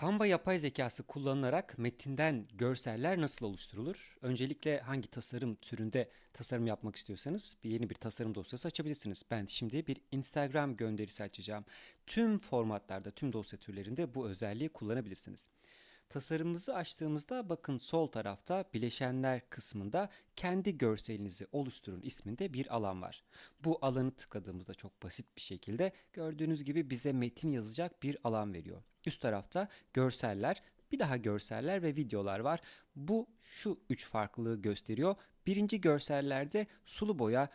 Canva yapay zekası kullanılarak metinden görseller nasıl oluşturulur? Öncelikle hangi tasarım türünde tasarım yapmak istiyorsanız bir yeni bir tasarım dosyası açabilirsiniz. Ben şimdi bir Instagram gönderisi açacağım. Tüm formatlarda, tüm dosya türlerinde bu özelliği kullanabilirsiniz. Tasarımımızı açtığımızda bakın sol tarafta bileşenler kısmında kendi görselinizi oluşturun isminde bir alan var. Bu alanı tıkladığımızda çok basit bir şekilde gördüğünüz gibi bize metin yazacak bir alan veriyor. Üst tarafta görseller, bir daha görseller ve videolar var. Bu şu üç farklılığı gösteriyor. Birinci görsellerde sulu boya,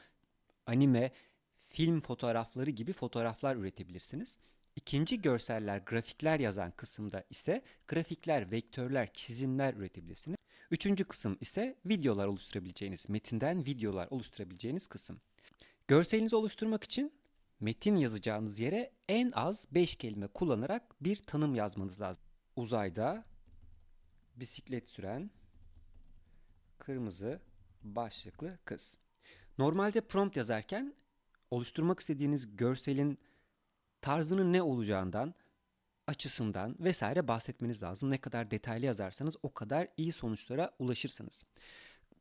anime, film fotoğrafları gibi fotoğraflar üretebilirsiniz. İkinci görseller, grafikler yazan kısımda ise grafikler, vektörler, çizimler üretebilirsiniz. Üçüncü kısım ise videolar oluşturabileceğiniz, metinden videolar oluşturabileceğiniz kısım. Görselinizi oluşturmak için metin yazacağınız yere en az 5 kelime kullanarak bir tanım yazmanız lazım. Uzayda bisiklet süren kırmızı başlıklı kız. Normalde prompt yazarken oluşturmak istediğiniz görselin tarzının ne olacağından, açısından vesaire bahsetmeniz lazım. Ne kadar detaylı yazarsanız o kadar iyi sonuçlara ulaşırsınız.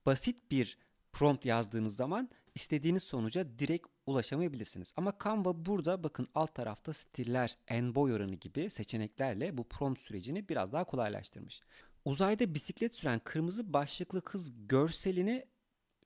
Basit bir prompt yazdığınız zaman istediğiniz sonuca direkt ulaşamayabilirsiniz. Ama Canva burada bakın alt tarafta stiller, en boy oranı gibi seçeneklerle bu prompt sürecini biraz daha kolaylaştırmış. Uzayda bisiklet süren kırmızı başlıklı kız görselini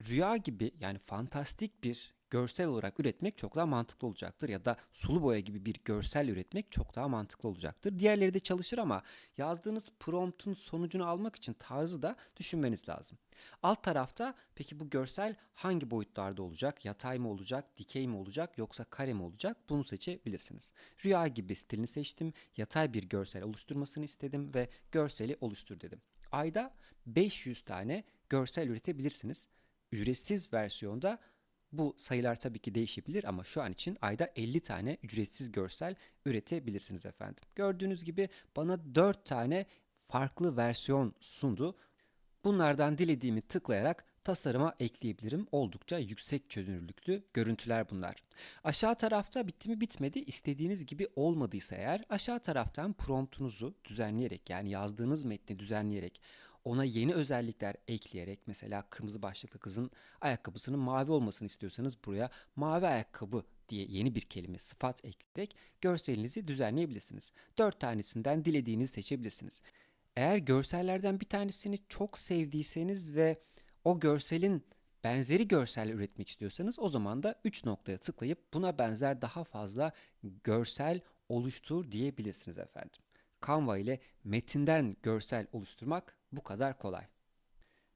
rüya gibi yani fantastik bir görsel olarak üretmek çok daha mantıklı olacaktır ya da sulu boya gibi bir görsel üretmek çok daha mantıklı olacaktır. Diğerleri de çalışır ama yazdığınız promptun sonucunu almak için tarzı da düşünmeniz lazım. Alt tarafta peki bu görsel hangi boyutlarda olacak? Yatay mı olacak, dikey mi olacak yoksa kare mi olacak? Bunu seçebilirsiniz. Rüya gibi stilini seçtim. Yatay bir görsel oluşturmasını istedim ve görseli oluştur dedim. Ayda 500 tane görsel üretebilirsiniz. Ücretsiz versiyonda bu sayılar tabii ki değişebilir ama şu an için ayda 50 tane ücretsiz görsel üretebilirsiniz efendim. Gördüğünüz gibi bana 4 tane farklı versiyon sundu. Bunlardan dilediğimi tıklayarak tasarıma ekleyebilirim. Oldukça yüksek çözünürlüklü görüntüler bunlar. Aşağı tarafta bitti mi bitmedi istediğiniz gibi olmadıysa eğer aşağı taraftan promptunuzu düzenleyerek yani yazdığınız metni düzenleyerek ona yeni özellikler ekleyerek mesela kırmızı başlıklı kızın ayakkabısının mavi olmasını istiyorsanız buraya mavi ayakkabı diye yeni bir kelime sıfat ekleyerek görselinizi düzenleyebilirsiniz. Dört tanesinden dilediğinizi seçebilirsiniz. Eğer görsellerden bir tanesini çok sevdiyseniz ve o görselin benzeri görsel üretmek istiyorsanız o zaman da 3 noktaya tıklayıp buna benzer daha fazla görsel oluştur diyebilirsiniz efendim. Canva ile metinden görsel oluşturmak bu kadar kolay.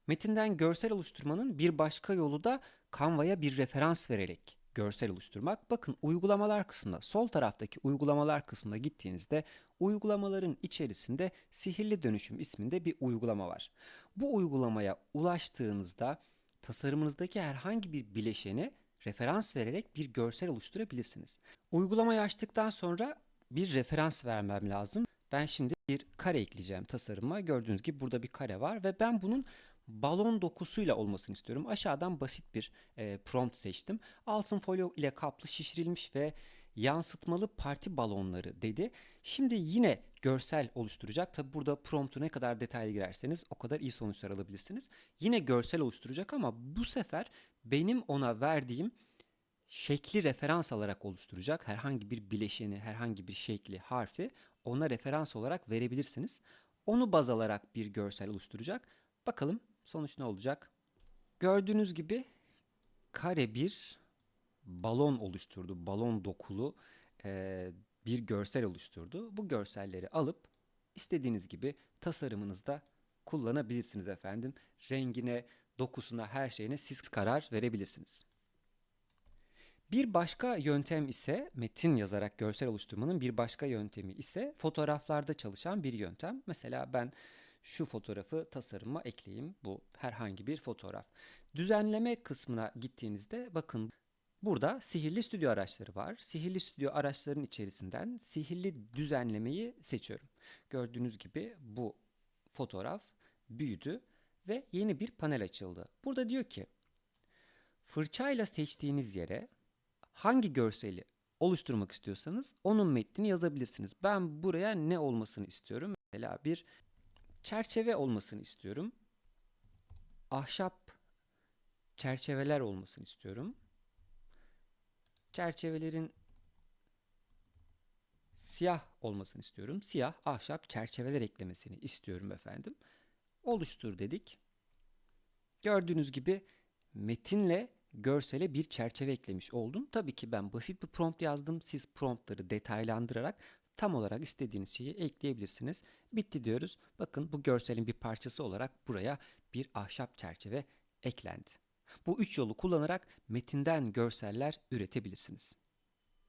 Metinden görsel oluşturmanın bir başka yolu da Canva'ya bir referans vererek görsel oluşturmak. Bakın uygulamalar kısmında sol taraftaki uygulamalar kısmına gittiğinizde uygulamaların içerisinde sihirli dönüşüm isminde bir uygulama var. Bu uygulamaya ulaştığınızda tasarımınızdaki herhangi bir bileşeni referans vererek bir görsel oluşturabilirsiniz. Uygulamayı açtıktan sonra bir referans vermem lazım. Ben şimdi bir kare ekleyeceğim tasarıma. Gördüğünüz gibi burada bir kare var ve ben bunun balon dokusuyla olmasını istiyorum. Aşağıdan basit bir e, prompt seçtim. Altın folyo ile kaplı şişirilmiş ve yansıtmalı parti balonları dedi. Şimdi yine görsel oluşturacak. Tabi burada promptu ne kadar detaylı girerseniz o kadar iyi sonuçlar alabilirsiniz. Yine görsel oluşturacak ama bu sefer benim ona verdiğim şekli referans alarak oluşturacak. Herhangi bir bileşeni, herhangi bir şekli, harfi ona referans olarak verebilirsiniz. Onu baz alarak bir görsel oluşturacak. Bakalım sonuç ne olacak? Gördüğünüz gibi kare bir balon oluşturdu. Balon dokulu e, bir görsel oluşturdu. Bu görselleri alıp istediğiniz gibi tasarımınızda kullanabilirsiniz efendim. Rengine, dokusuna, her şeyine siz karar verebilirsiniz. Bir başka yöntem ise metin yazarak görsel oluşturmanın bir başka yöntemi ise fotoğraflarda çalışan bir yöntem. Mesela ben şu fotoğrafı tasarıma ekleyeyim. Bu herhangi bir fotoğraf. Düzenleme kısmına gittiğinizde bakın burada sihirli stüdyo araçları var. Sihirli stüdyo araçlarının içerisinden sihirli düzenlemeyi seçiyorum. Gördüğünüz gibi bu fotoğraf büyüdü ve yeni bir panel açıldı. Burada diyor ki fırçayla seçtiğiniz yere hangi görseli oluşturmak istiyorsanız onun metnini yazabilirsiniz. Ben buraya ne olmasını istiyorum? Mesela bir çerçeve olmasını istiyorum. Ahşap çerçeveler olmasını istiyorum. Çerçevelerin siyah olmasını istiyorum. Siyah ahşap çerçeveler eklemesini istiyorum efendim. Oluştur dedik. Gördüğünüz gibi metinle görsele bir çerçeve eklemiş oldum. Tabii ki ben basit bir prompt yazdım. Siz promptları detaylandırarak tam olarak istediğiniz şeyi ekleyebilirsiniz. Bitti diyoruz. Bakın bu görselin bir parçası olarak buraya bir ahşap çerçeve eklendi. Bu üç yolu kullanarak metinden görseller üretebilirsiniz.